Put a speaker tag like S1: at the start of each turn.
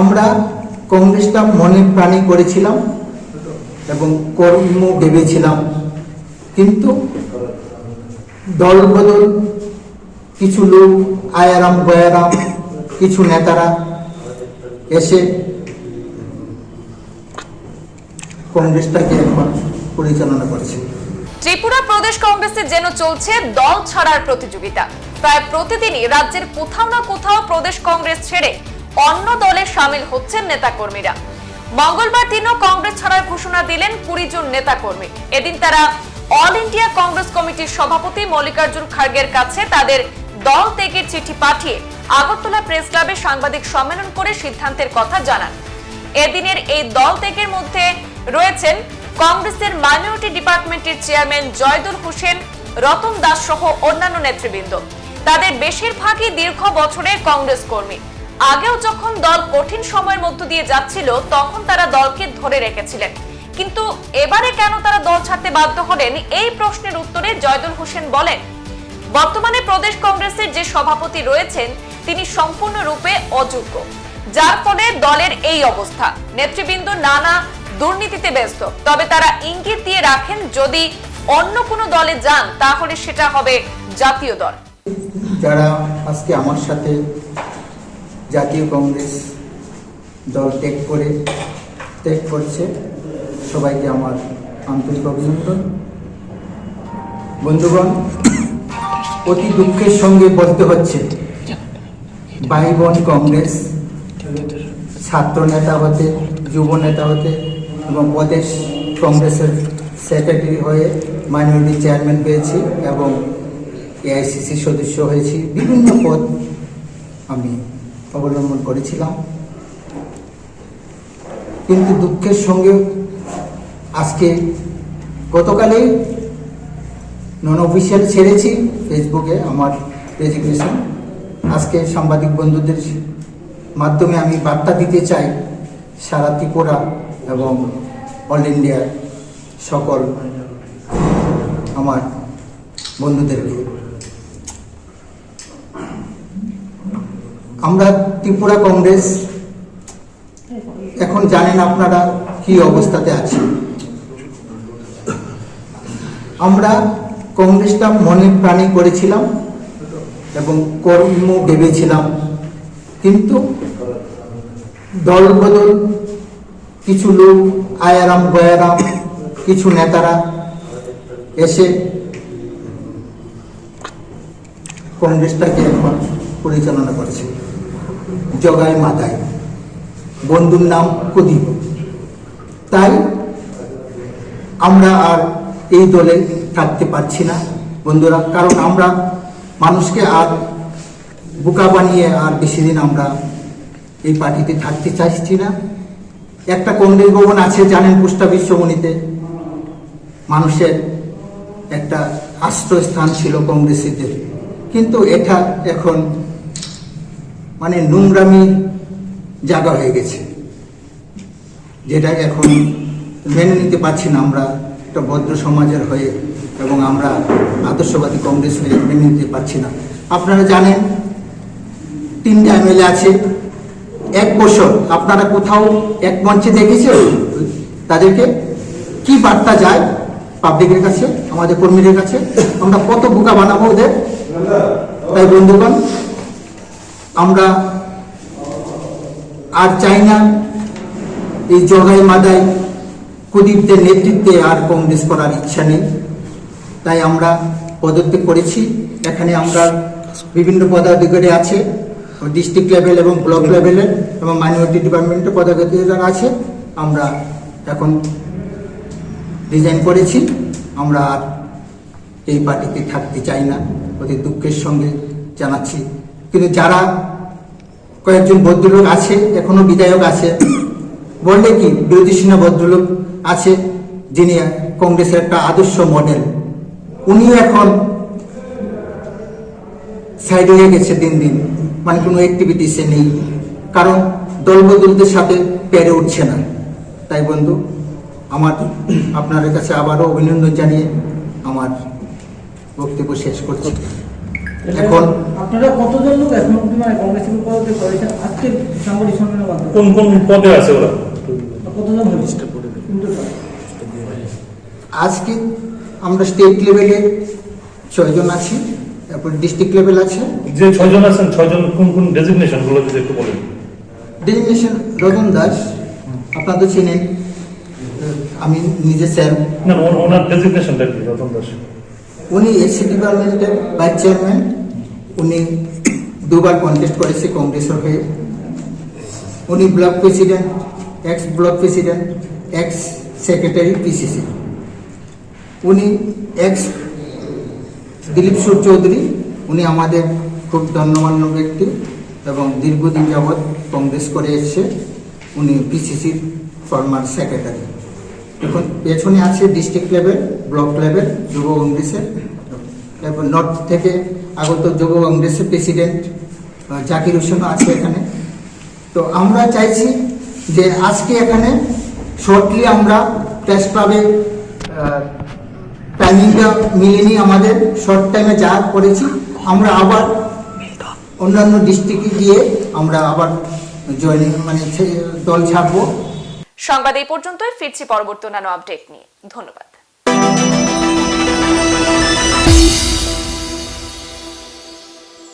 S1: আমরা কংগ্রেসটা মনে প্রাণে করেছিলাম এবং কর্ম ভেবেছিলাম। কিন্তু দল বদল, কিছু লোক আয়ারাম গয়ারাম কিছু নেতারা এসে কংগ্রেসটাকে এখন পরিচালনা করেছে।
S2: ত্রিপুরা প্রদেশ কংগ্রেসের যেন চলছে দল ছাড়ার প্রতিযোগিতা। প্রায় প্রতিদিনই রাজ্যের কোথাও না কোথাও প্রদেশ কংগ্রেস ছেড়ে অন্য দলে সামিল হচ্ছেন নেতাকর্মীরা। মঙ্গলবার দিনও কংগ্রেস ছাড়ার ঘোষণা দিলেন কুড়ি জন নেতাকর্মী। এদিন তারা অল ইন্ডিয়া কংগ্রেস কমিটির সভাপতি মল্লিকার্জুন খার্গের কাছে তাদের দল ত্যাগের চিঠি পাঠিয়ে আগরতলা প্রেস ক্লাবে সাংবাদিক সম্মেলন করে সিদ্ধান্তের কথা জানান। এদিনের এই দল ত্যাগের মধ্যে রয়েছেন কংগ্রেসের মাইনরিটি ডিপার্টমেন্টের চেয়ারম্যান জয়দুল হোসেন, রতন দাস সহ অন্যান্য নেতৃবৃন্দ। তাদের বেশিরভাগই দীর্ঘ বছরের কংগ্রেস কর্মী। আগেও যখন দল কঠিন সময়ের মধ্য দিয়ে যাচ্ছিল, তখন তারা দলকে ধরে রেখেছিলেন। কিন্তু এবারে কেন তারা দল ছাড়তে বাধ্য হলেন, এই প্রশ্নের উত্তরে জয়দুল হোসেন বলেন, বর্তমানে প্রদেশ কংগ্রেসের যে সভাপতি রয়েছেন, তিনি সম্পূর্ণরূপে অযোগ্য। যার ফলে দলের এই অবস্থা। নেতৃবৃন্দ নানা দুর্নীতিতে ব্যস্ত। তবে তারা ইঙ্গিত দিয়ে রাখেন, যদি অন্য কোনো দলে যান, তাহলে সেটা হবে জাতীয় দল।
S1: যারা আজকে আমার সাথে জাতীয় কংগ্রেস দল ত্যাগ করে, ত্যাগ করছে। সবাইকে আমার আন্তরিক অভিনন্দন। বন্ধুগণ, অতি দুঃখের সঙ্গে বলতে হচ্ছে ভাই বোন কংগ্রেস ছাত্র নেতা হতে, যুব নেতা হতে এবং প্রদেশ কংগ্রেসের সেক্রেটারি হয়ে মাইনরিটি চেয়ারম্যান পেয়েছি এবং এআইসিসি সদস্য হয়েছি। বিভিন্ন পদ আমি অবলম্বন করেছিলাম। কিন্তু দুঃখের সঙ্গে আজকে গতকালে নন অফিসিয়াল ছেড়েছি ফেসবুকে আমার রেজিগনেশন আজকে সাংবাদিক বন্ধুদের মাধ্যমে আমি বার্তা দিতে চাই সারা ত্রিপুরা এবং অল ইন্ডিয়ার সকল আমার বন্ধুদেরকে। আমরা ত্রিপুরা কংগ্রেস, এখন জানেন আপনারা কি অবস্থাতে আছি। আমরা কংগ্রেসটা মনে প্রাণে করেছিলাম এবং কর্ম ভেবেছিলাম। কিন্তু দল বদল কিছু লোক আয়ারাম গয়ারাম, কিছু নেতারা এসে কংগ্রেসটাকে এখন পরিচালনা করছে। জগায় মাথায় বন্ধুর নাম কুদীপ। তাই আমরা আর এই দলে থাকতে পারছি না, বন্ধুরা, কারণ আমরা মানুষকে আর বোকা বানিয়ে আর বেশি দিন আমরা এই পার্টিতে থাকতে চাইছি না। একটা কংগ্রেস ভবন আছে, জানেন পুষ্টা বিশ্বমণিতে? মানুষের একটা আশ্রয়স্থান ছিল কংগ্রেসীদের। কিন্তু এটা এখন মানে নোংরামি জায়গা হয়ে গেছে। যেটা এখন মেনে নিতে পারছি না আমরা, একটা ভদ্র সমাজের হয়ে এবং আমরা আদর্শবাদী কংগ্রেস হয়ে মেনে নিতে পারছি না। আপনারা জানেন, তিনটা এমএলএ আছে, এক বছর। আপনারা কোথাও এক মঞ্চে দেখেছেন? তাদেরকে কি বার্তা যায় পাবলিকের কাছে, আমাদের কর্মীদের কাছে? আমরা কত বোকা বানাবো ওদের? তাই বন্ধুগণ আমরা আর চাই না এই জগাই মাদাই কুদীপদের নেতৃত্বে আর কংগ্রেস করার ইচ্ছা নেই। তাই আমরা পদত্যাগ করেছি। এখানে আমরা বিভিন্ন পদাধিকারী আছে ডিস্ট্রিক্ট লেভেল এবং ব্লক লেভেলের এবং মাইনরিটি ডিপার্টমেন্টের পদাধিকারী যারা আছে, আমরা এখন রিজাইন করেছি। আমরা আর এই পার্টিতে থাকতে চাই না। অতি দুঃখের সঙ্গে জানাচ্ছি। কিন্তু যারা কয়েকজন ভদ্রলোক আছে, এখনও বিধায়ক আছে, বললে কি বিরোধী সিনহা ভদ্রলোক আছে যিনি কংগ্রেসের একটা আদর্শ মডেল। উনিও এখন সাইড হয়ে গেছে দিন দিন মানে কোনো অ্যাক্টিভিটিসে নেই। কারণ দলবদলদের সাথে পেরে উঠছে না। তাই বন্ধু, আমার আপনাদের কাছে আবারও অভিনন্দন জানিয়ে আমার বক্তব্য শেষ করছি। এখন
S3: আপনারা কতজন লোক এখন অব্দি মানে কংগ্রেস থেকে পদত্যাগ করেছেন? আজকে সাংবাদিক সম্মেলনের মাধ্যমে
S4: কোন কোন পদে আছে ওরা?
S3: কতজন হয়েছে কিন্তু
S1: আজকে আমরা স্টেট লেভেলে ছয়জন আছি তারপর ডিস্ট্রিক্ট লেভেল আছে।
S4: যে ছয়জন আছেন ছয়জন কোন কোন ডেজিগনেশনগুলো যদি একটু বলেন।
S1: ডেজিগনেশন রতন দাস আপনারা তো চেনেন আমি নিজে স্যার
S4: না না, ওনার ডেজিগনেশনটা কি রতন দাস?
S1: উনি এসি ডিপার্টমেন্টের ভাইস চেয়ারম্যান। উনি দুবার কন্টেস্ট করেছে কংগ্রেসের হয়ে। উনি block president ex block president ex secretary PCC উনি এক্স দিলীপ সুর চৌধুরী, উনি আমাদের খুব ধন্যমান্য ব্যক্তি এবং দীর্ঘদিন যাবৎ কংগ্রেস করে এসছে। উনি পিসিসির ফর্মার সেক্রেটারি এখন পেছনে আছে ডিস্ট্রিক্ট লেভেল ব্লক লেভেল, যুব কংগ্রেসের নর্থ থেকে আগত যুব কংগ্রেসের প্রেসিডেন্ট জাকির হোসেনও আছে এখানে। তো আমরা চাইছি যে আজকে এখানে শর্টলি আমরা প্রেস ক্লাবে টাইমিংটা মিলেনি আমাদের শর্ট টাইমে যা করেছি, আমরা আবার অন্যান্য ডিস্ট্রিক্টে গিয়ে আমরা আবার জয়েনিং মানে দল ছাড়বো।
S2: সংবাদ এই পর্যন্তই, ফিরছি পরবর্তী অন্যান্য আপডেট নিয়ে। ধন্যবাদ।